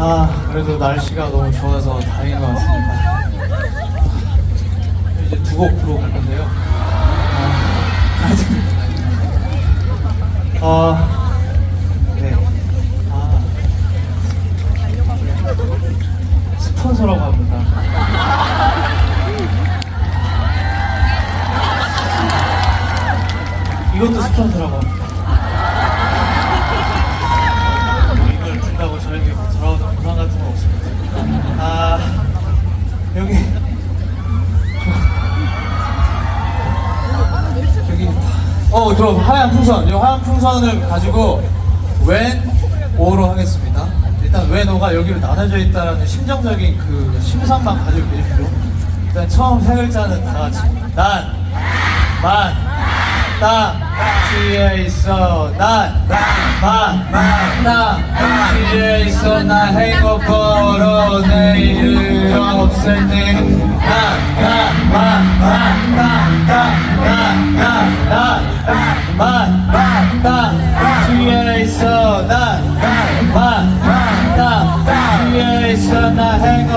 아, 그래도 날씨가 너무 좋아서 다행인 것 같습니다. 이제 두 곡 부르고 갈 건데요. 아, 어, 네. 아, 스폰서라고 합니다. 이것도 스폰서라고 합니다. 그럼 하얀 풍선 이 하얀 풍선을 가지고 웬 오로 하겠습니다. 일단 웬 오가 여기로 나눠져 있다는 심정적인 그 심상만 가지고 계십시오. 일단 처음 세 글자는 다 같이 난, 만, 땅, 뒤에 있어 난, 만, 땅, 뒤에 있어 나 행복으로 내일을 없애네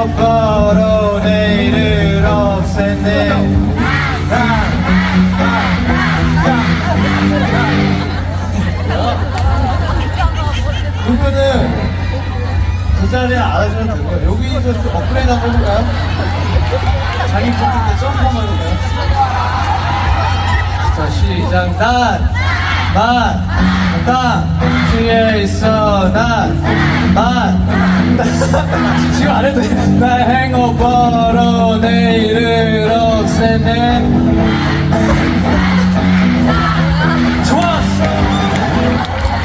나 행복으로 내일을 없애네 그러면은 그 자리에 안 하셔도 되고요. 여기서 좀 업그레이드 한번 해볼까요? 자기 때 점프 한번 해볼까요? 자, 시작. 난, 만, 땅, 뒤에 있어. 난, 만, 땅. 지금 안 해도 돼. 나 행오버로 내일을 없애네.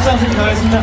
선생님 가겠습니다.